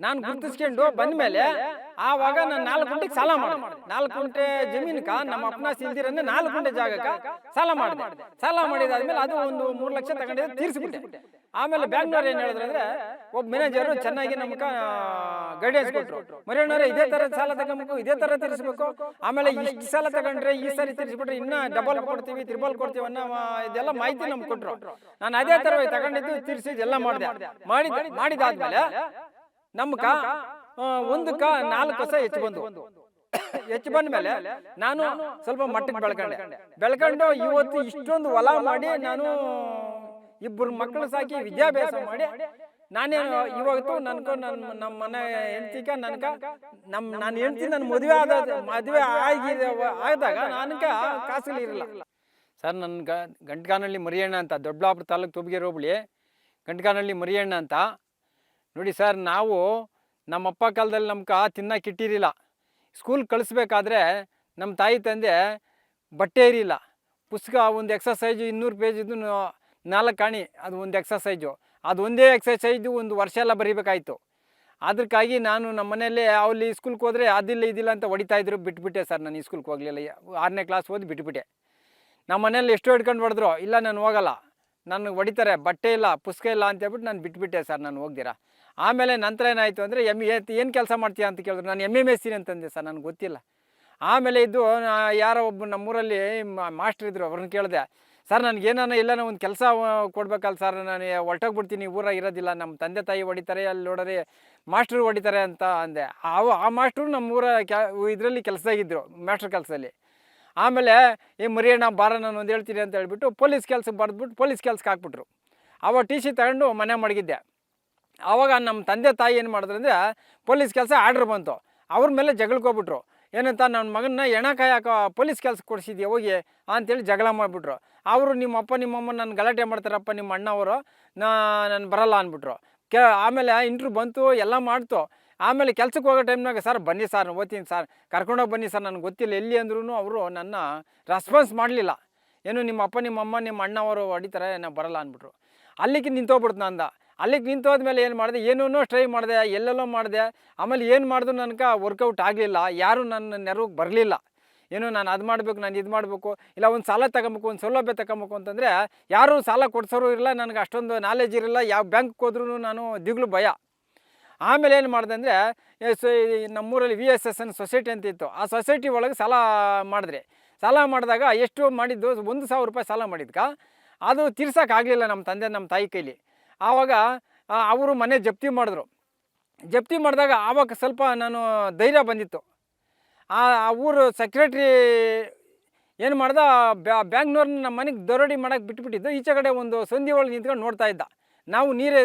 ನಾನು ಗುರ್ತಿಸ್ಕೊಂಡು ಬಂದ ಮೇಲೆ ಆವಾಗ ನಾನು ನಾಲ್ಕು ಗುಂಟೆಗೆ ಸಾಲ ಮಾಡ ನಾಲ್ಕು ಗುಂಟೆ ಜಮೀನ್ಕ ನಮ್ಮ ಅಪ್ಪನ ಸಿಲ್ದಿರಂದ್ರೆ ನಾಲ್ಕು ಗುಂಟೆ ಜಾಗಕ್ಕ ಸಾಲ ಮಾಡಿದೆ. ಸಾಲ ಮಾಡಿದಾದ್ಮೇಲೆ ಅದು ಒಂದು ಮೂರು ಲಕ್ಷ ತಗೊಂಡಿದ್ದು ತೀರಿಸ್ಬಿಟ್ಟೆ. ಆಮೇಲೆ ಬ್ಯಾಂಕ್ನವ್ರು ಏನು ಹೇಳಿದ್ರು ಅಂದ್ರೆ ಒಬ್ಬ ಮ್ಯಾನೇಜರ್ ಚೆನ್ನಾಗಿ ನಮ್ಗೆ ಗೈಡೆನ್ಸ್ ಕೊಟ್ಟರು ಮರಿಯಣ್ಣವ್ರೆ ಇದೇ ತರ ಸಾಲ ತಗೊಬೇಕು ಇದೇ ತರ ತೀರಿಸ್ಬೇಕು. ಆಮೇಲೆ ಇಷ್ಟು ಸಾಲ ತಗೊಂಡ್ರೆ ಈ ಸಾರಿ ತೀರಿಸ್ಬಿಟ್ರೆ ಇನ್ನ ಡಬಲ್ ಕೊಡ್ತೀವಿ ತ್ರಿಬಲ್ ಕೊಡ್ತೀವಿ ಅನ್ನೋ ಇದೆಲ್ಲ ಮಾಹಿತಿ ನಮ್ಗೆ ಕೊಟ್ರು. ನಾನು ಅದೇ ತರ ತಗೊಂಡಿದ್ದು ತೀರಿಸಿದ್ದು ಎಲ್ಲ ಮಾಡಿದೆ ಮಾಡಿದ ಮಾಡಿದಾದ್ಮೇಲೆ ಒಂದು ಒಂದಕ್ಕ ನಾಲ್ಕು ಕಸ ಹೆಚ್ಚು ಬಂದು ಹೆಚ್ಚು ಬಂದ ಮೇಲೆ ನಾನು ಸ್ವಲ್ಪ ಮಟ್ಟಕ್ಕೆ ಬೆಳ್ಕೊಂಡೆ. ಬೆಳ್ಕೊಂಡು. ಇವತ್ತು ಇಷ್ಟೊಂದು ಹೊಲ ಮಾಡಿ ನಾನು ಇಬ್ಬರು ಮಕ್ಕಳು ಸಾಕಿ ವಿದ್ಯಾಭ್ಯಾಸ ಮಾಡಿ ನಾನೇ ಇವತ್ತು ನನ್ಕ ನನ್ನ ನಮ್ಮ ಮನೆ ಹೆಂಡ್ತಿಕ ನನ್ಕ ನಮ್ಮ ನಾನು ಹೆಂಡ್ತಿ ನನ್ನ ಮದುವೆ ಆದ ಮದುವೆ ಆಗಿ ಆದಾಗ ನನ್ಕ ಕಾಸುಗಳು ಇರಲಿಲ್ಲ. ಸರ್ ನನ್ನ ಗಂಟ್ಗಾನಳ್ಳಿ ಗಂಟ್ಕಾನಹಳ್ಳಿ ಮರಿಯಣ್ಣ ಅಂತ ದೊಡ್ಡಬಳ್ಳಾಪುರ ತಾಲೂಕು ತುಬಗೆರೆ ಹೋಬಳಿ. ಗಂಟ್ಕಾನಹಳ್ಳಿ ಮರಿಯಣ್ಣ ಅಂತ ನೋಡಿ ಸರ್, ನಾವು ನಮ್ಮಪ್ಪ ಕಾಲದಲ್ಲಿ ಕಾ ತಿನ್ನಕ್ಕೆ ಇಟ್ಟಿರಲಿಲ್ಲ. ಸ್ಕೂಲ್ ಕಳಿಸ್ಬೇಕಾದ್ರೆ ನಮ್ಮ ತಾಯಿ ತಂದೆ ಬಟ್ಟೆ ಇರಲಿಲ್ಲ ಪುಸ್ತಕ ಒಂದು ಎಕ್ಸಸೈಜು ಇನ್ನೂರು ಪೇಜಿದು ನಾಲ್ಕು ಕಾಣಿ, ಅದು ಒಂದು ಎಕ್ಸಸೈಜು ಅದು ಒಂದೇ ಎಕ್ಸಸೈಜು ಒಂದು ವರ್ಷ ಎಲ್ಲ ಬರೀಬೇಕಾಯ್ತು. ಅದಕ್ಕಾಗಿ ನಾನು ನಮ್ಮ ಮನೆಯಲ್ಲೇ ಅಲ್ಲಿ ಸ್ಕೂಲ್ಗೆ ಹೋದರೆ ಅದಿಲ್ಲ, ಇದಿಲ್ಲ ಅಂತ ಹೊಡಿತಾ ಇದ್ರು, ಬಿಟ್ಬಿಟ್ಟೆ ಸರ್ ನಾನು ಈ ಸ್ಕೂಲ್ಗೆ ಹೋಗಲಿಲ್ಲ. ಆರನೇ ಕ್ಲಾಸ್ ಓದಿ ಬಿಟ್ಬಿಟ್ಟೆ. ನಮ್ಮ ಮನೇಲಿ ಎಷ್ಟು ಹಿಡ್ಕೊಂಡು ಹೊಡೆದ್ರು, ಇಲ್ಲ ನಾನು ಹೋಗಲ್ಲ. ನನಗೆ ಹೊಡಿತಾರೆ, ಬಟ್ಟೆ ಇಲ್ಲ, ಪುಸ್ತಕ ಇಲ್ಲ ಅಂತ ಹೇಳ್ಬಿಟ್ಟು ನಾನು ಬಿಟ್ಬಿಟ್ಟೆ ಸರ್ ನಾನು ಹೋಗ್ದಿರ. ಆಮೇಲೆ ನಂತರ ಏನಾಯಿತು ಅಂದರೆ ಎಂ ಏನು ಕೆಲಸ ಮಾಡ್ತೀಯ ಅಂತ ಕೇಳಿದ್ರು. ನಾನು ಎಂ ಎಂ ಎಸ್ ಅಂತಂದೆ ಸರ್, ನನಗೆ ಗೊತ್ತಿಲ್ಲ. ಆಮೇಲೆ ಇದು ನಾ- ಯಾರೋ ಒಬ್ಬ ನಮ್ಮೂರಲ್ಲಿ ಮಾಸ್ಟ್ರ್ ಇದ್ದರು ಅವ್ರನ್ನ ಕೇಳಿದೆ. ಸರ್, ನನಗೆ ಏನಾನ ನಾನು ಒಂದು ಕೆಲಸ ಕೊಡ್ಬೇಕಲ್ಲ ಸರ್, ನಾನು ಹೊರಟೋಗ್ಬಿಡ್ತೀನಿ ಊರಾಗ ಇರೋದಿಲ್ಲ ನಮ್ಮ ತಂದೆ ತಾಯಿ ಹೊಡಿತಾರೆ, ಅಲ್ಲಿ ನೋಡೋರಿ, ಮಾಸ್ಟ್ರು ಹೊಡಿತಾರೆ ಅಂತ ಅಂದೆ. ಅವು, ಆ ಮಾಸ್ಟ್ರು ನಮ್ಮೂರ ಕ್ಯಾ, ಇದರಲ್ಲಿ ಕೆಲಸದಾಗಿದ್ದರು ಮಾಸ್ಟ್ರ್ ಕೆಲಸದಲ್ಲಿ ಆಮೇಲೆ ಈ ಮರಿಯಣ್ಣ, ಬಾರ, ನಾನು ಒಂದು ಹೇಳ್ತೀನಿ ಅಂತ ಹೇಳ್ಬಿಟ್ಟು ಪೊಲೀಸ್ ಕೆಲಸಕ್ಕೆ ಬರೆದ್ಬಿಟ್ಟು ಪೊಲೀಸ್ ಕೆಲಸಕ್ಕೆ ಹಾಕ್ಬಿಟ್ರು. ಅವ ಟಿ ಸಿ ತಗೊಂಡು ಮನೆ ಮಡಗಿದ್ದೆ. ಆವಾಗ ನಮ್ಮ ತಂದೆ ತಾಯಿ ಏನು ಮಾಡಿದ್ರು ಅಂದರೆ ಪೊಲೀಸ್ ಕೆಲಸ ಆರ್ಡ್ರ್ ಬಂತು. ಅವ್ರ ಮೇಲೆ ಜಗಳಕ್ಕೆ ಹೋಗ್ಬಿಟ್ರು. ಏನಂತ ನನ್ನ ಮಗನ್ನ ಎಣ ಕಾಯಕ ಪೊಲೀಸ್ ಕೆಲಸ ಕೊಡಿಸಿದ್ಯಾ ಹೋಗಿ ಅಂತೇಳಿ ಜಗಳ ಮಾಡಿಬಿಟ್ರು. ಅವರು ನಿಮ್ಮ ಅಪ್ಪ ನಿಮ್ಮಮ್ಮ ನನ್ನ ಗಲಾಟೆ ಮಾಡ್ತಾರಪ್ಪ ನಿಮ್ಮ ಅಣ್ಣವರು ನಾ ನಾನು ಬರಲ್ಲ ಅಂದ್ಬಿಟ್ರು. ಕೆ ಆಮೇಲೆ ಇಂಟ್ರ್ಯೂ ಬಂತು, ಎಲ್ಲ ಮಾಡ್ತು. ಆಮೇಲೆ ಕೆಲ್ಸಕ್ಕೆ ಹೋಗೋ ಟೈಮ್ನಾಗ ಸರ್ ಬನ್ನಿ ಸರ್ ಓದ್ತೀನಿ ಸರ್. ಕರ್ಕೊಂಡೋಗಿ ಬನ್ನಿ ಸರ್, ನನಗೆ ಗೊತ್ತಿಲ್ಲ ಎಲ್ಲಿ ಅಂದ್ರೂ ಅವರು ನನ್ನ ರೆಸ್ಪಾನ್ಸ್ ಮಾಡಲಿಲ್ಲ. ಏನು ನಿಮ್ಮ ಅಪ್ಪ ನಿಮ್ಮ ಅಮ್ಮ ನಿಮ್ಮ ಅಣ್ಣವರು ಹೊಡಿತಾರೆ ನಾನು ಬರಲ್ಲ ಅಂದ್ಬಿಟ್ರು. ಅಲ್ಲಿಗೆ ನಿಂತೋಗ್ಬಿಡ್ತು ನಂದ. ಅಲ್ಲಿಗೆ ನಿಂತೋದ್ಮೇಲೆ ಏನು ಮಾಡಿದೆ? ಏನೂ ಟ್ರೈ ಮಾಡಿದೆ, ಎಲ್ಲೆಲ್ಲೋ ಮಾಡಿದೆ. ಆಮೇಲೆ ಏನು ಮಾಡಿದ್ರು ನನಗೆ ವರ್ಕೌಟ್ ಆಗಲಿಲ್ಲ. ಯಾರೂ ನನ್ನ ನೆರವಿಗೆ ಬರಲಿಲ್ಲ. ಏನು ನಾನು ಅದು ಮಾಡಬೇಕು, ನಾನು ಇದು ಮಾಡಬೇಕು, ಇಲ್ಲ ಒಂದು ಸಾಲ ತಗೊಬೇಕು, ಒಂದು ಸೌಲಭ್ಯ ತಗೊಬೇಕು ಅಂತಂದರೆ ಯಾರೂ ಸಾಲ ಕೊಡ್ಸೋರು ಇರಲ್ಲ ನನಗೆ ಅಷ್ಟೊಂದು ನಾಲೆಜ್ ಇರಲ್ಲ ಯಾವ ಬ್ಯಾಂಕ್ಗೆ ಹೋದ್ರೂ ನಾನು ದಿಗ್ಲು ಭಯ. ಆಮೇಲೆ ಏನು ಮಾಡಿದೆ ಅಂದರೆ ನಮ್ಮೂರಲ್ಲಿ V S S N society ಅಂತ ಇತ್ತು. ಆ ಸೊಸೈಟಿ ಒಳಗೆ ಸಾಲ ಮಾಡಿದ್ರಿ ಸಾಲ ಮಾಡಿದಾಗ ಎಷ್ಟು ಮಾಡಿದ್ದು, ಒಂದು ಸಾವಿರ ರೂಪಾಯಿ ಸಾಲ ಮಾಡಿದ್ಕ. ಅದು ತೀರ್ಸೋಕ್ಕಾಗಲಿಲ್ಲ ನಮ್ಮ ತಂದೆ ನಮ್ಮ ತಾಯಿ ಕೈಲಿ. ಆವಾಗ ಅವರು ಮನೆ ಜಪ್ತಿ ಮಾಡಿದ್ರು. ಜಪ್ತಿ ಮಾಡಿದಾಗ ಆವಾಗ ಸ್ವಲ್ಪ ನಾನು ಧೈರ್ಯ ಬಂದಿತ್ತು. ಆ ಊರು ಸೆಕ್ರೆಟ್ರಿ ಏನು ಮಾಡ್ದ ಬ್ಯಾಂಕ್ನವ್ರನ್ನ ನಮ್ಮ ಮನೆಗೆ ದರೋಡಿ ಮಾಡೋಕ್ಕೆ ಬಿಟ್ಬಿಟ್ಟಿದ್ದು. ಈಚೆ ಕಡೆ ಒಂದು ಸಂಧಿ ಒಳಗೆ ನಿಂತ್ಕೊಂಡು ನೋಡ್ತಾ ಇದ್ದ. ನಾವು ನೀರೇ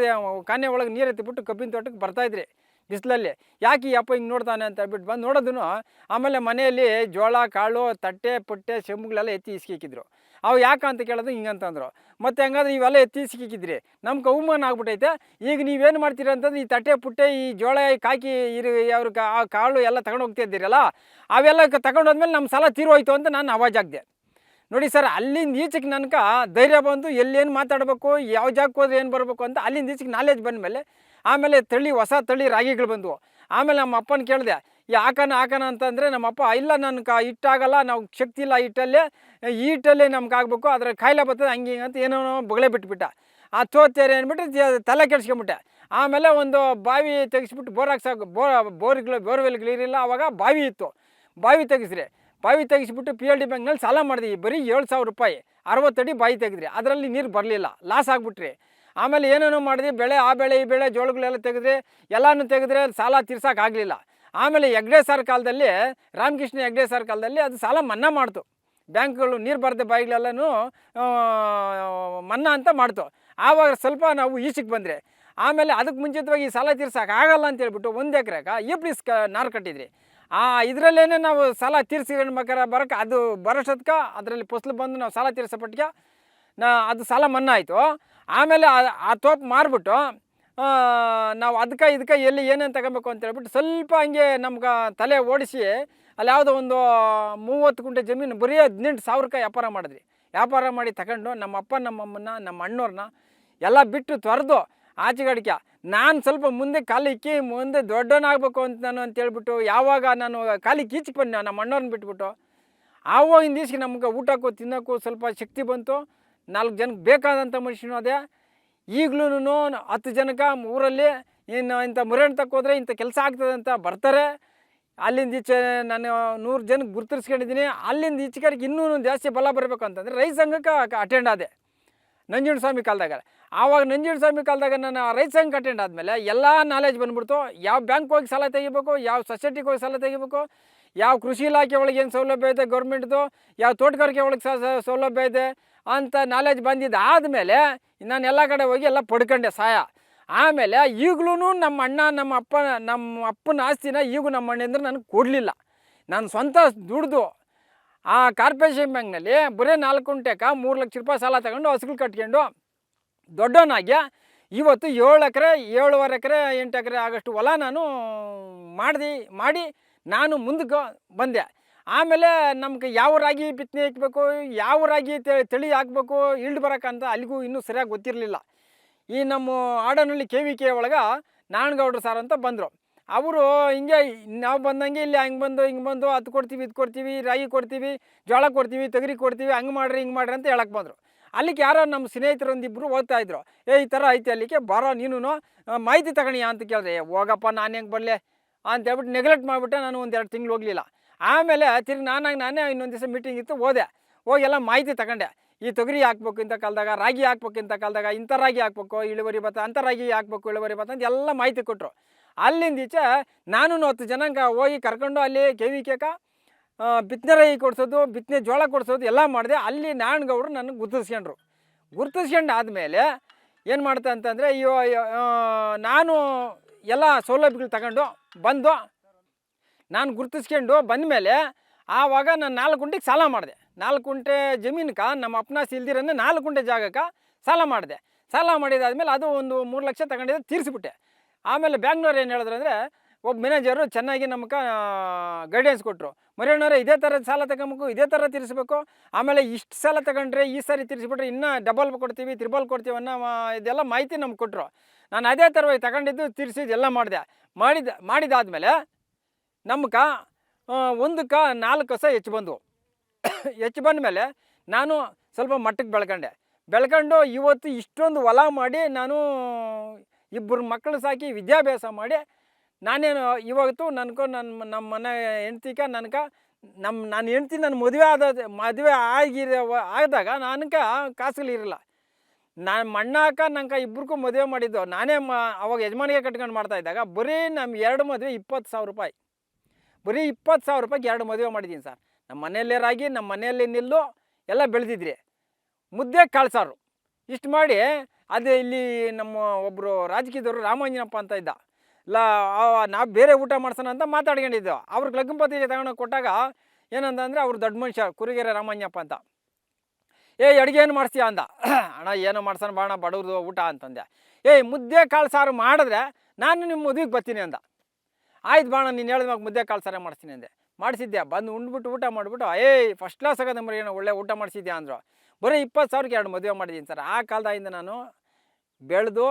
ಕಾನೆ ಒಳಗೆ ನೀರು ಎತ್ತಿಬಿಟ್ಟು ಕಬ್ಬಿನ ತೋಟಕ್ಕೆ ಬರ್ತಾಯಿದ್ರಿ ಬಿಸಿಲಲ್ಲಿ. ಯಾಕೆ ಈ ಅಪ್ಪ ಹಿಂಗೆ ನೋಡ್ತಾನೆ ಅಂತ ಹೇಳ್ಬಿಟ್ಟು ಬಂದು ನೋಡೋದನ್ನು ಆಮೇಲೆ ಮನೆಯಲ್ಲಿ ಜೋಳ ಕಾಳು, ತಟ್ಟೆ, ಪುಟ್ಟೆ ಸೆಂಬುಗಳೆಲ್ಲ ಎತ್ತಿ ಇಸ್ಕಿಕ್ಕಿದ್ರು ಅವು ಯಾಕೆ ಅಂತ ಕೇಳೋದು ಹಿಂಗಂತಂದ್ರು. ಮತ್ತು ಹೆಂಗಾದ್ರೆ ಇವೆಲ್ಲ ಎತ್ತಿ ಸಿಕ್ಕಿದ್ರಿ. ನಮ್ಗೆ ಅವಮಾನ ಆಗ್ಬಿಟ್ಟೈತೆ ಈಗ ನೀವೇನು ಮಾಡ್ತೀರಿ ಅಂತಂದ್ರೆ ಈ ತಟ್ಟೆ, ಪುಟ್ಟೆ, ಈ ಜೋಳ, ಈ ಕಾಕಿ ಇರು ಅವ್ರ ಆ ಕಾಳು ಎಲ್ಲ ತಗೊಂಡು ಹೋಗ್ತಾ ಇದ್ದೀರಲ್ಲ, ಅವೆಲ್ಲ ತಗೊಂಡು ಹೋದ್ಮೇಲೆ ನಮ್ಮ ಸಾಲ ತೀರೋಯ್ತು ಅಂತ ನಾನು ಅವಾಜಾಗ್ದೆ ನೋಡಿ ಸರ್, ಅಲ್ಲಿಂದ ಈಚೆಗೆ ನನಗೆ ಧೈರ್ಯ ಬಂದು ಎಲ್ಲೇನು ಮಾತಾಡಬೇಕು, ಯಾವ ಜಾಗಕ್ಕೆ ಹೋದ್ರೆ ಏನು ಬರಬೇಕು ಅಂತ ಅಲ್ಲಿಂದ ಈಚೆಗೆ ನಾಲೆಜ್ ಬಂದಮೇಲೆ, ಆಮೇಲೆ ತಳಿ, ಹೊಸ ತಳಿ ರಾಗಿಗಳು ಬಂದವು. ಆಮೇಲೆ ನಮ್ಮ ಅಪ್ಪನ ಕೇಳಿದೆ ಈ ಹಾಕನ ಅಂತಂದರೆ ನಮ್ಮಪ್ಪ, ಇಲ್ಲ ನನಗೆ ಹಿಟ್ಟಾಗಲ್ಲ, ನಾವು ಶಕ್ತಿ ಇಲ್ಲ ಹಿಟ್ಟಲ್ಲೇ, ಈ ಹಿಟ್ಟಲ್ಲೇ ನಮ್ಗೆ ಆಗಬೇಕು ಅದ್ರ ಕಾಯಿಲೆ ಬರ್ತದೆ, ಹಂಗೆ ಹಿಂಗೆ ಅಂತ ಏನೋ ಬೊಗಳೆ ಬಿಟ್ಬಿಟ್ಟ. ಆ ತೋತೇರಿ ಅಂದ್ಬಿಟ್ಟು ತಲೆ ಕೆಡ್ಸ್ಕೊಂಬಿಟ್ಟೆ. ಆಮೇಲೆ ಒಂದು ಬಾವಿ ತೆಗೆಸ್ಬಿಟ್ಟು ಬೋರ್ ಹಾಕ್ಸೋಕೆ ಬೋರ್ ಬೋರ್ಗಳು, ಬೋರ್ವೆಲ್ಗಳು ಇರಲಿಲ್ಲ ಆವಾಗ ಬಾವಿ ಇತ್ತು. ಬಾವಿ ತೆಗಿಸ್ರಿ. ಬಾವಿ ತೆಗೆಸ್ಬಿಟ್ಟು ಪಿ ಎಲ್ ಡಿ ಬ್ಯಾಂಕ್ನಲ್ಲಿ ಸಾಲ ಮಾಡಿದ್ವಿ ಬರೀ ಏಳು ಸಾವಿರ ರೂಪಾಯಿ ಅರವತ್ತಡಿ ಬಾವಿ ತೆಗೆದ್ರಿ. ಅದರಲ್ಲಿ ನೀರು ಬರಲಿಲ್ಲ ಲಾಸ್ ಆಗಿಬಿಟ್ರಿ. ಆಮೇಲೆ ಏನೇನೋ ಮಾಡಿದ್ವಿ ಬೆಳೆ, ಆ ಬೆಳೆ, ಈ ಬೆಳೆ, ಜೋಳಗಳೆಲ್ಲ ತೆಗೆದ್ರಿ. ಎಲ್ಲನೂ ತೆಗೆದ್ರೆ ಸಾಲ ತೀರ್ಸೋಕ್ಕಾಗಲಿಲ್ಲ ಆಮೇಲೆ ಹೆಗ್ಡೆ ಸರ್ ಕಾಲದಲ್ಲಿ ರಾಮಕೃಷ್ಣ ಹೆಗ್ಡೆ ಸರ್ ಕಾಲದಲ್ಲಿ ಅದು ಸಾಲ ಮನ್ನಾ ಮಾಡ್ತು. ಬ್ಯಾಂಕ್ಗಳು ನೀರು ಬರದೆ ಬಾಯಿಗಳೆಲ್ಲನೂ ಆ, ಮನ್ನಾ ಅಂತ ಮಾಡ್ತು. ಆವಾಗ ಸ್ವಲ್ಪ ನಾವು ಈಚೆಗೆ ಬಂದರೆ ಆಮೇಲೆ ಅದಕ್ಕೆ ಮುಂಚಿತವಾಗಿ ಈ ಸಾಲ ಆಗಲ್ಲ ಅಂತ ಹೇಳ್ಬಿಟ್ಟು ಒಂದು ಎಕರೆಗೆ ಈ ಪ್ಲೀಸ್ ಕ ನಾರು ಕಟ್ಟಿದ್ರಿ. ಆ ಇದರಲ್ಲೇ ನಾವು ಸಾಲ ತೀರ್ಸ್ಕೊಂಡ್ಬೇಕಾರೆ ಬರೋಕೆ ಅದು ಬರೋಷ್ಟೊತ್ಕ ಅದರಲ್ಲಿ ಫಸಲು ಬಂದು ನಾವು ಸಾಲ ತೀರ್ಸೋಪಟ್ಟಿಗೆ ನಾ ಅದು ಸಾಲ ಮನ್ನಾ ಆಯಿತು. ಆಮೇಲೆ ಆ- ತೋಪು ಮಾರ್ಬಿಟ್ಟು ನಾವು ಅದಕ್ಕೆ ಇದಕ್ಕೆ ಎಲ್ಲಿ ಏನೇನು ತಗೋಬೇಕು ಅಂತ ಹೇಳ್ಬಿಟ್ಟು ಸ್ವಲ್ಪ ಹಂಗೆ ನಮ್ಗೆ ತಲೆ ಓಡಿಸಿ ಅಲ್ಲಿ ಯಾವುದೋ ಒಂದು ಮೂವತ್ತು ಗುಂಟೆ ಜಮೀನು ಬರೀ ಹದಿನೆಂಟು ಸಾವಿರಕ್ಕೆ ವ್ಯಾಪಾರ ಮಾಡಿದ್ರಿ ವ್ಯಾಪಾರ ಮಾಡಿ ತಗೊಂಡು ನಮ್ಮ ಅಪ್ಪ ನಮ್ಮಮ್ಮನ್ನ ನಮ್ಮ ಅಣ್ಣವ್ರನ್ನ ಎಲ್ಲ ಬಿಟ್ಟು ತೊರೆದು ಆಚೆಗಡಿಕೆ ನಾನು ಸ್ವಲ್ಪ ಮುಂದೆ ಕಾಲಿಕ್ಕಿ ಮುಂದೆ ದೊಡ್ಡವನಾಗಬೇಕು ಅಂತ ನಾನು ಅಂತೇಳ್ಬಿಟ್ಟು ಯಾವಾಗ ನಾನು ಕಾಲಿ ಕೀಚಿ ಬಂದೆ ನಮ್ಮ ಅಣ್ಣವ್ರನ್ನ ಬಿಟ್ಬಿಟ್ಟು ಆವಾಗಿನ ದಿವ್ಸಕ್ಕೆ ನಮ್ಗೆ ಊಟಕ್ಕೂ ತಿನ್ನೋಕ್ಕೂ ಸ್ವಲ್ಪ ಶಕ್ತಿ ಬಂತು. ನಾಲ್ಕು ಜನಕ್ಕೆ ಬೇಕಾದಂಥ ಮನುಷ್ಯನು ಅದೇ. ಈಗಲೂ ಹತ್ತು ಜನಕ್ಕೆ ಊರಲ್ಲಿ ಇನ್ನು ಇಂಥ ಮುರೇಣ್ ಹೋದ್ರೆ ಇಂಥ ಕೆಲಸ ಆಗ್ತದೆ ಅಂತ ಬರ್ತಾರೆ. ಅಲ್ಲಿಂದ ಈಚೆ ನಾನು ನೂರು ಜನಕ್ಕೆ ಗುರುತಿಸ್ಕೊಂಡಿದ್ದೀನಿ ಅಲ್ಲಿಂದ ಈಚೆ ಕಡೆಗೆ ಇನ್ನೂ ಜಾಸ್ತಿ ಬಲ ಬರಬೇಕು ಅಂತಂದರೆ ರೈತ ಸಂಘಕ್ಕೆ ಅಟೆಂಡ್ ಆದೆ. ನಂಜುಂಡ ಸ್ವಾಮಿ ಕಾಲದಾಗ. ಆವಾಗ ನಂಜುಂಡ ಸ್ವಾಮಿ ಕಾಲದಾಗ ನಾನು ರೈತ ಸಂಘಕ್ಕೆ ಅಟೆಂಡ್ ಆದಮೇಲೆ ಎಲ್ಲ ನಾಲೆಜ್ ಬಂದ್ಬಿಡ್ತು. ಯಾವ ಬ್ಯಾಂಕ್ ಹೋಗಿ ಸಾಲ ತೆಗಿಬೇಕು, ಯಾವ ಸೊಸೈಟಿಗೆ ಹೋಗಿ ಸಾಲ ತೆಗಿಬೇಕು ಯಾವ ಕೃಷಿ ಇಲಾಖೆ ಒಳಗೆ ಏನು ಸೌಲಭ್ಯ ಇದೆ ಗೌರ್ಮೆಂಟ್ದು, ಯಾವ ತೋಟಗಾರಿಕೆ ಒಳಗೆ ಸೌಲಭ್ಯ ಇದೆ ಅಂತ ನಾಲೆಜ್ ಬಂದಿದ್ದು ಆದಮೇಲೆ ನಾನು ಎಲ್ಲ ಕಡೆ ಹೋಗಿ ಎಲ್ಲ ಪಡ್ಕೊಂಡೆ ಸಹಾಯ ಆಮೇಲೆ ಈಗಲೂ ನಮ್ಮ ಅಣ್ಣ, ನಮ್ಮ ಅಪ್ಪ, ನಮ್ಮ ಅಪ್ಪನ ಆಸ್ತಿನ ಈಗೂ ನಮ್ಮ ಅಣ್ಣ ಅಂದ್ರೆ ನನಗೆ ಕೊಡಲಿಲ್ಲ. ನಾನು ಸ್ವಂತ ದುಡ್ದು ಆ ಕಾರ್ಪೊರೇಷನ್ ಬ್ಯಾಂಕ್ನಲ್ಲಿ ಬರೀ ನಾಲ್ಕು ಕುಂಟೆಕ ಮೂರು ಲಕ್ಷ ರೂಪಾಯಿ ಸಾಲ ತಗೊಂಡು ಹಸುಗಳು ಕಟ್ಕೊಂಡು ದೊಡ್ಡವನಾಗಿ ಇವತ್ತು ಏಳು ಎಕರೆ, ಏಳುವರೆ ಎಕರೆ, ಎಂಟು ಎಕರೆ ಆಗಷ್ಟು ಹೊಲ ನಾನು ಮಾಡಿದೆ, ಮಾಡಿ ನಾನು ಮುಂದಕ್ಕೆ ಬಂದೆ. ಆಮೇಲೆ ನಮ್ಗೆ ಯಾವ ರಾಗಿ ಬಿತ್ತನೆ ಹಾಕ್ಬೇಕು ಯಾವ ರಾಗಿ ತಳಿ ಹಾಕ್ಬೇಕು ಇಳ್ದು ಬರೋಕ್ಕಂತ ಅಲ್ಲಿಗೂ ಇನ್ನೂ ಸರಿಯಾಗಿ ಗೊತ್ತಿರಲಿಲ್ಲ. ಈ ನಮ್ಮ ಆಡನಹಳ್ಳಿ ಕೆ ವಿ ಕೆ ಒಳಗೆ ನಾರಾಯಣಗೌಡ್ರು ಸರ್ ಅಂತ ಬಂದರು. ಅವರು ಹಿಂಗೆ ನಾವು ಬಂದಂಗೆ ಇಲ್ಲಿ ಹಂಗೆ ಬಂದು ಹಿಂಗೆ ಬಂದು ಅದು ಕೊಡ್ತೀವಿ ಇದು ಕೊಡ್ತೀವಿ ರಾಗಿ ಕೊಡ್ತೀವಿ ಜೋಳ ಕೊಡ್ತೀವಿ ತೊಗರಿ ಕೊಡ್ತೀವಿ ಹಂಗೆ ಮಾಡ್ರಿ ಹಿಂಗೆ ಮಾಡ್ರಿ ಅಂತ ಹೇಳಕ್ಕೆ ಬಂದರು. ಅಲ್ಲಿಗೆ ಯಾರೋ ನಮ್ಮ ಸ್ನೇಹಿತರೊಂದಿಬ್ಬರು ಓದ್ತಾ ಇದ್ರು. ಏ ಈ ಥರ ಐತೆ ಅಲ್ಲಿಗೆ ಬರೋ ನೀನು ಮಾಹಿತಿ ತಗೊಳ್ಳಿ ಅಂತ ಕೇಳಿದೆ. "ಏ, ಹೋಗಪ್ಪ ನಾನು ಹೆಂಗೆ ಬರಲೆ? ಅಂತ ಹೇಳ್ಬಿಟ್ಟು ನೆಗ್ಲೆಕ್ಟ್ ಮಾಡಿಬಿಟ್ಟೆ ನಾನು ಒಂದು ಎರಡು ತಿಂಗಳು ಹೋಗಲಿಲ್ಲ. ಆಮೇಲೆ ತಿರ್ಗಿ ನಾನಾಗಿ ನಾನೇ ಇನ್ನೊಂದು ದಿವಸ ಮೀಟಿಂಗ್ ಇತ್ತು, ಹೋದೆ. ಹೋಗಿ ಎಲ್ಲ ಮಾಹಿತಿ ತಗೊಂಡೆ. ಈ ತೊಗರಿ ಹಾಕ್ಬೇಕು ಇಂಥ ಕಾಲದಾಗ, ರಾಗಿ ಹಾಕ್ಬೇಕು ಇಂಥ ಕಾಲದಾಗ, ಇಂಥ ರಾಗಿ ಹಾಕ್ಬೇಕು, ಇಳುವರಿ ಭತ್ತ ಅಂಥ ರಾಗಿ ಹಾಕ್ಬೇಕು, ಇಳುವರಿ ಭತ್ತ ಅಂತ ಎಲ್ಲ ಮಾಹಿತಿ ಕೊಟ್ಟರು ಅಲ್ಲಿಂದ ಈಚೆ ನಾನು ಹತ್ತು ಜನಕ್ಕೆ ಹೋಗಿ ಕರ್ಕೊಂಡು ಅಲ್ಲಿ ಕೆ ವಿ ಕೇಕ ಬಿತ್ತನೆ ರಾಗಿ ಕೊಡ್ಸೋದು ಬಿತ್ತನೆ ಜೋಳ ಕೊಡ್ಸೋದು ಎಲ್ಲ ಮಾಡಿದೆ. ಅಲ್ಲಿ ನಾರಾಯಣಗೌಡರು ನನಗೆ ಗುರ್ತಿಸ್ಕೊಂಡ್ರು. ಗುರ್ತಿಸ್ಕೊಂಡು ಆದಮೇಲೆ ಏನು ಮಾಡ್ತಾ ಅಂತಂದರೆ, ಅಯ್ಯೋ ನಾನು ಎಲ್ಲ ಸೌಲಭ್ಯಗಳು ತಗೊಂಡು ಬಂದು ನಾನು ಗುರ್ತಿಸ್ಕೊಂಡು ಬಂದಮೇಲೆ ಆವಾಗ ನಾನು ನಾಲ್ಕು ಗುಂಟೆಗೆ ಸಾಲ ಮಾಡಿದೆ. ನಾಲ್ಕು ಗುಂಟೆ ಜಮೀನ್ಗೆ ನಮ್ಮ ಅಪ್ನ ಇಲ್ದಿರನ್ನೇ ನಾಲ್ಕು ಗುಂಟೆ ಜಾಗಕ್ಕೆ ಸಾಲ ಮಾಡಿದೆ. ಸಾಲ ಮಾಡಿದಾದ್ಮೇಲೆ ಅದು ಒಂದು ಮೂರು ಲಕ್ಷ ತಗೊಂಡಿದ್ದೆ ತೀರಿಸ್ಬಿಟ್ಟೆ. ಆಮೇಲೆ ಬ್ಯಾಂಗ್ಳೂರು ಏನು ಹೇಳಿದ್ರು ಅಂದರೆ ಒಬ್ಬ ಮ್ಯಾನೇಜರು ಚೆನ್ನಾಗಿ ನಮ್ಗೆ ಗೈಡೆನ್ಸ್ ಕೊಟ್ಟರು ಮರಿಯಣ್ಣವ್ರೆ, ಇದೇ ಥರದ ಸಾಲ ತಗೊಬೇಕು, ಇದೇ ಥರ ತೀರಿಸ್ಬೇಕು. ಆಮೇಲೆ ಇಷ್ಟು ಸಾಲ ತಗೊಂಡ್ರೆ ಈ ಸಾರಿ ತೀರಿಸ್ಬಿಟ್ರೆ ಇನ್ನೂ ಡಬಲ್ ಕೊಡ್ತೀವಿ ತ್ರಿಬಲ್ ಕೊಡ್ತೀವಿ ಅನ್ನೋ ಇದೆಲ್ಲ ಮಾಹಿತಿ ನಮ್ಗೆ ಕೊಟ್ಟರು ನಾನು ಅದೇ ಥರವಾಗಿ ತಗೊಂಡಿದ್ದು ತೀರಿಸಿದ್ದು ಎಲ್ಲ ಮಾಡಿದೆ. ಮಾಡಿದ, ಮಾಡಿದಾದಮೇಲೆ ನಮ್ಗೆ ಒಂದಕ್ಕೆ ನಾಲ್ಕು ಕಸ ಹೆಚ್ಚು ಬಂದವು. ಹೆಚ್ಚು ಬಂದ ಮೇಲೆ ನಾನು ಸ್ವಲ್ಪ ಮಟ್ಟಕ್ಕೆ ಬೆಳ್ಕೊಂಡೆ. ಬೆಳ್ಕೊಂಡು ಇವತ್ತು ಇಷ್ಟೊಂದು ಹೊಲ ಮಾಡಿ ನಾನು ಇಬ್ಬರು ಮಕ್ಕಳು ಸಾಕಿ ವಿದ್ಯಾಭ್ಯಾಸ ಮಾಡಿ ನಾನೇನು ಇವತ್ತು ನನಗೂ ನನ್ನ ನಮ್ಮ ಮನೆ ಹೆಂಡ್ತಿಕ ನನ್ಕ ನಮ್ಮ ನನ್ನ ಹೆಂಡ್ತಿ ನನ್ನ ಮದುವೆ ಆದ ಮದುವೆ ಆಗಿರ ಆದಾಗ ನನಗೆ ಕಾಸುಗಳಿರಲ್ಲ ನಾನು ಮಣ್ಣಾಕ ನಂಗೆ ಇಬ್ರಿಗೂ ಮದುವೆ ಮಾಡಿದ್ದು. ನಾನೇ ಮ ಅವಾಗ ಯಜಮಾನಿಗೆ ಕಟ್ಕೊಂಡು ಮಾಡ್ತಾ ಇದ್ದಾಗ ಬರೀ ನಮ್ಮ ಎರಡು ಮದುವೆ ಇಪ್ಪತ್ತು ಸಾವಿರ ರೂಪಾಯಿ. ಬರೀ ಇಪ್ಪತ್ತು ಸಾವಿರ ರೂಪಾಯಿಗೆ ಎರಡು ಮದುವೆ ಮಾಡಿದ್ದೀನಿ ಸರ್. ನಮ್ಮ ಮನೆಯಲ್ಲೇ ರಾಗಿ ನಮ್ಮ ಮನೆಯಲ್ಲೇ ನಿಲ್ಲು, ಎಲ್ಲ ಬೆಳೆದಿದ್ರಿ. ಮುದ್ದೆ ಕಾಳು ಸಾರು. ಇಷ್ಟು ಮಾಡಿ ಅದೇ ಇಲ್ಲಿ ನಮ್ಮ ಒಬ್ಬರು ರಾಜಕೀಯದವರು ರಾಮಾಂಜನಪ್ಪ ಅಂತ ಇದ್ದ. ಇಲ್ಲ ನಾವು ಬೇರೆ ಊಟ ಮಾಡ್ಸೋಣ ಅಂತ ಮಾತಾಡ್ಕೊಂಡಿದ್ದೆವು ಅವ್ರಿಗೆ ಲಗ್ನಪತಿಗೆ ತಗೊಂಡು ಕೊಟ್ಟಾಗ ಏನಂತಂದರೆ ಅವ್ರು ದೊಡ್ಡ ಮನುಷ್ಯ, ಕುರಿಗೆರೆ ರಾಮಣ್ಣಪ್ಪ ಅಂತ. ಏ, ಅಡುಗೆ ಏನು ಮಾಡಿಸ್ತೀಯ? ಅಂದ. ಅಣ್ಣ, ಏನೋ ಮಾಡ್ಸೋಣ ಬಾಣ, ಬಡವ್ರದು ಊಟ ಅಂತಂದೆ. ಏಯ್ ಮುದ್ದೆ ಕಾಳು ಸಾರು ಮಾಡಿದ್ರೆ ನಾನು ನಿಮ್ಮ ಮದುವೆಗೆ ಬರ್ತೀನಿ ಅಂದ. ಆಯ್ತು ಬಾಣ, ನೀನು ಹೇಳಿದ್ಮಾಗ ಮುದ್ದೆ ಕಾಳು ಸಾರೇ ಮಾಡಿಸ್ತೀನಿ ಅಂದೆ. ಮಾಡಿಸಿದ್ದೆ ಬಂದು ಉಂಡ್ಬಿಟ್ಟು ಊಟ ಮಾಡಿಬಿಟ್ಟು ಏಯ್ ಫಸ್ಟ್ ಕ್ಲಾಸ್ ಆಗೋದು ನಮ್ಮ ಏನೋ ಒಳ್ಳೆ ಊಟ ಮಾಡಿಸಿದ್ಯಾ? ಅಂದರು. ಬರೀ ಇಪ್ಪತ್ತು ಸಾವಿರಕ್ಕೆ ಎರಡು ಮದುವೆ ಮಾಡಿದ್ದೀನಿ ಸರ್. ಆ ಕಾಲದಾಗಿಂದ ನಾನು ಬೆಳೆದು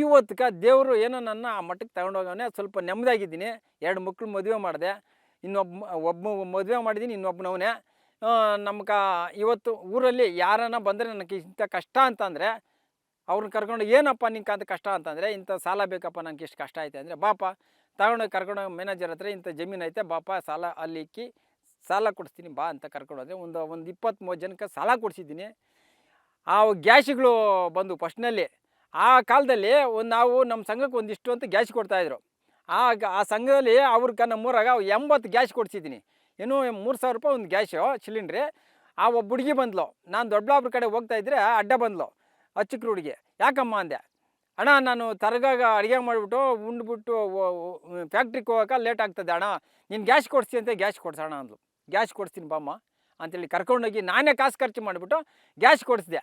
ಇವತ್ತಿಗೆ ದೇವರು ಏನೋ ನನ್ನ ಆ ಮಟ್ಟಕ್ಕೆ ತಗೊಂಡೋಗವನೆ ಸ್ವಲ್ಪ ನೆಮ್ಮದಿಯಾಗಿದ್ದೀನಿ ಎರಡು ಮಕ್ಕಳು ಮದುವೆ ಮಾಡಿದೆ. ಇನ್ನೊಬ್ಬ ಒಬ್ಬ ಮದುವೆ ಮಾಡಿದ್ದೀನಿ ಇನ್ನೊಬ್ಬನವನೇ ನಮ್ಗೆ ಇವತ್ತು ಊರಲ್ಲಿ ಯಾರನ್ನ ಬಂದರೆ ನನಗೆ ಇಂಥ ಕಷ್ಟ ಅಂತಂದರೆ ಅವ್ರನ್ನ ಕರ್ಕೊಂಡು, ಏನಪ್ಪ ನಿಂಗೆ ಅಂತ ಕಷ್ಟ ಅಂತಂದರೆ, ಇಂಥ ಸಾಲ ಬೇಕಪ್ಪ, ನನಗೆ ಇಷ್ಟು ಕಷ್ಟ ಐತೆ. ಅಂದರೆ, ಬಾಪ ತಗೊಂಡೋಗಿ ಕರ್ಕೊಂಡೋಗಿ ಮ್ಯಾನೇಜರ್ ಹತ್ರ ಇಂಥ ಜಮೀನು ಐತೆ, ಬಾಪ, ಸಾಲ ಅಲ್ಲಿ ಇಕ್ಕಿ, ಸಾಲ ಕೊಡಿಸ್ತೀನಿ ಬಾ ಅಂತ ಕರ್ಕೊಂಡೋದ್ರೆ ಒಂದು ಒಂದು ಇಪ್ಪತ್ತ್ ಮೂವತ್ತು ಜನಕ್ಕೆ ಸಾಲ ಕೊಡಿಸಿದ್ದೀನಿ. ಆ ಗ್ಯಾಸ್ಗಳು ಬಂದು ಫಸ್ಟ್ನಲ್ಲಿ ಆ ಕಾಲದಲ್ಲಿ ಒಂದು ನಾವು ನಮ್ಮ ಸಂಘಕ್ಕೆ ಒಂದಿಷ್ಟು ಅಂತ ಗ್ಯಾಸ್ ಕೊಡ್ತಾಯಿದ್ರು ಆ ಆ ಸಂಘದಲ್ಲಿ ಅವ್ರಿಗೆ ನಮ್ಮೂರಾಗ ಎಂಬತ್ತು ಗ್ಯಾಸ್ ಕೊಡಿಸಿದ್ದೀನಿ. ಏನು ಮೂರು ಸಾವಿರ ರೂಪಾಯಿ ಒಂದು ಗ್ಯಾಸು ಸಿಲಿಂಡ್ರಿ. ಆ ಒಬ್ಬ ಹುಡುಗಿ ಬಂದ್ಲು. ನಾನು ದೊಡ್ಡಬಳ್ಳಾಪುರ ಕಡೆ ಹೋಗ್ತಾ ಇದ್ದರೆ ಅಡ್ಡ ಬಂದ್ಲು. ಅಚ್ಚಕ್ರ ಹುಡುಗಿ. ಯಾಕಮ್ಮ ಅಂದೆ. ಅಣ್ಣ, ನಾನು ತರಗಾಗ ಅಡುಗೆ ಮಾಡಿಬಿಟ್ಟು ಉಂಡ್ಬಿಟ್ಟು ಫ್ಯಾಕ್ಟ್ರಿಗೆ ಹೋಗೋಕೆ ಲೇಟ್ ಆಗ್ತದೆ ಅಣ್ಣ. ನೀನು ಗ್ಯಾಸ್ ಕೊಡಿಸಿ ಅಂತ ಗ್ಯಾಸ್ ಕೊಡ್ಸೋಣ ಅಂದ್ಲು. ಗ್ಯಾಸ್ ಕೊಡಿಸ್ತೀನಿ ಬಾಮ್ಮ. ಅಂತೇಳಿ ಕರ್ಕೊಂಡೋಗಿ ನಾನೇ ಕಾಸು ಖರ್ಚು ಮಾಡಿಬಿಟ್ಟು ಗ್ಯಾಸ್ ಕೊಡಿಸ್ದೆ.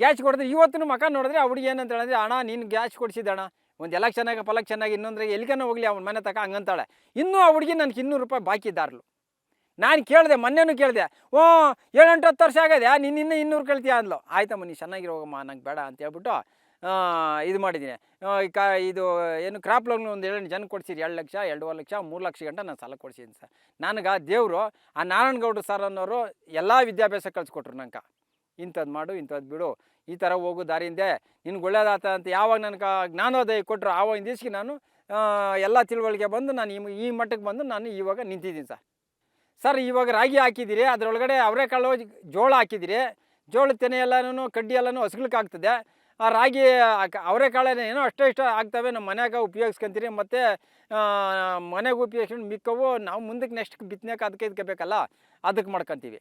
ಗ್ಯಾಸ್ ಕೊಡಿದ್ರೆ ಇವತ್ತು ಮಕ ನೋಡಿದ್ರೆ ಆ ಏನಂತ ಹೇಳಿದ್ರೆ ಅಣ್ಣ, ನೀನು ಗ್ಯಾಸ್ ಕೊಡಿಸಿದ್ದೆ ಅಣ್ಣ. ಒಂದು ಪಲಕ್ ಚೆನ್ನಾಗಿ ಇನ್ನೊಂದ್ರೆ ಎಲ್ಲಿಗನ ಹೋಗಲಿ, ಅವ್ನ ಮನೆ ತಕ ಹಂಗಂತಾಳೆ. ಇನ್ನೂ ಆ ಹುಡುಗಿ ನನಗೆ ಇನ್ನೂರು ರೂಪಾಯಿ ಬಾಕಿ ಇದ್ದಾರಲು. ನಾನು ಕೇಳಿದೆ, ಮೊನ್ನೆನೂ ಕೇಳಿದೆ, ಓ ಏಳೆಂಟು ಹತ್ತು ವರ್ಷ ಆಗಿದೆ. ನೀನು ಇನ್ನೂ ಇನ್ನೂರು ಕೇಳ್ತೀಯ? ಅಂದ್ಲು. ಆಯ್ತಮ್ಮ ನೀನು ಚೆನ್ನಾಗಿರೋ ಹೋಗಮ್ಮ, ನಂಗೆ ಬೇಡ. ಅಂತ ಹೇಳ್ಬಿಟ್ಟು ಇದು ಮಾಡಿದ್ದೀನಿ. ಕ ಇದು, ಏನು, ಕ್ರಾಪ್ ಲೋನ್ ಒಂದು ಏಳೆಂಟು ಜನ ಕೊಡ್ಸಿರಿ. ಎರಡು ಲಕ್ಷ, ಎರಡೂವರೆ ಲಕ್ಷ, ಮೂರು ಲಕ್ಷ ಗಂಟ ನಾನು ಸಾಲ ಕೊಡ್ಸಿದ್ದೀನಿ ಸರ್. ನನಗೆ ದೇವರು, ಆ ನಾರಾಯಣಗೌಡ್ರು ಸರ್ ಅನ್ನೋರು ಎಲ್ಲ ವಿದ್ಯಾಭ್ಯಾಸ ಕಲಿಸ್ಕೊಟ್ರು ನಂಗೆ. ಇಂಥದ್ದು ಮಾಡು ಇಂಥದ್ದು ಬಿಡು. ಈ ಥರ ಹೋಗು ದಾರಿಯಿಂದೆ. ನಿನ್ಗೆ ಒಳ್ಳೇದಾತ ಅಂತ ಯಾವಾಗ ನನಗೆ ಜ್ಞಾನೋದಯ ಕೊಟ್ಟರು ಆವಾಗ ದಿವ್ಸಕ್ಕೆ ನಾನು ಎಲ್ಲ ತಿಳುವಳಿಕೆ ಬಂದು ನಾನು ಈ ಮಟ್ಟಕ್ಕೆ ಬಂದು ನಾನು ಇವಾಗ ನಿಂತಿದ್ದೀನಿ ಸರ್. ಸರ್, ಇವಾಗ ರಾಗಿ ಹಾಕಿದ್ದೀರಿ, ಅದರೊಳಗಡೆ ಅವರೆಕಾಳು ಜೋಳ ಹಾಕಿದ್ದೀರಿ. ಜೋಳದ ತೆನೆ ಎಲ್ಲನೂ, ಕಡ್ಡಿ ಎಲ್ಲನೂ ಹಸ್ಗ್ಲಿಕ್ಕೆ ಆಗ್ತದೆ. ಆ ರಾಗಿ ಅವರೆಕಾಳೇನೋ ಏನೋ ಅಷ್ಟೇ ಇಷ್ಟ ಆಗ್ತವೆ ನಮ್ಮ ಮನ್ಯಾಗ ಉಪಯೋಗಿಸ್ಕೊಂತೀರಿ, ಮತ್ತು ಮನೆಗೆ ಉಪಯೋಗಿಸ್ಕೊಂಡು ಮಿಕ್ಕವು, ನಾವು ಮುಂದಕ್ಕೆ ನೆಕ್ಸ್ಟ್ ಬಿತ್ತನೆಗೆ ಅದಕ್ಕೆ ಇದಕ್ಕೆ ಬೇಕಲ್ಲ ಅದಕ್ಕೆ ಮಾಡ್ಕೊತೀವಿ.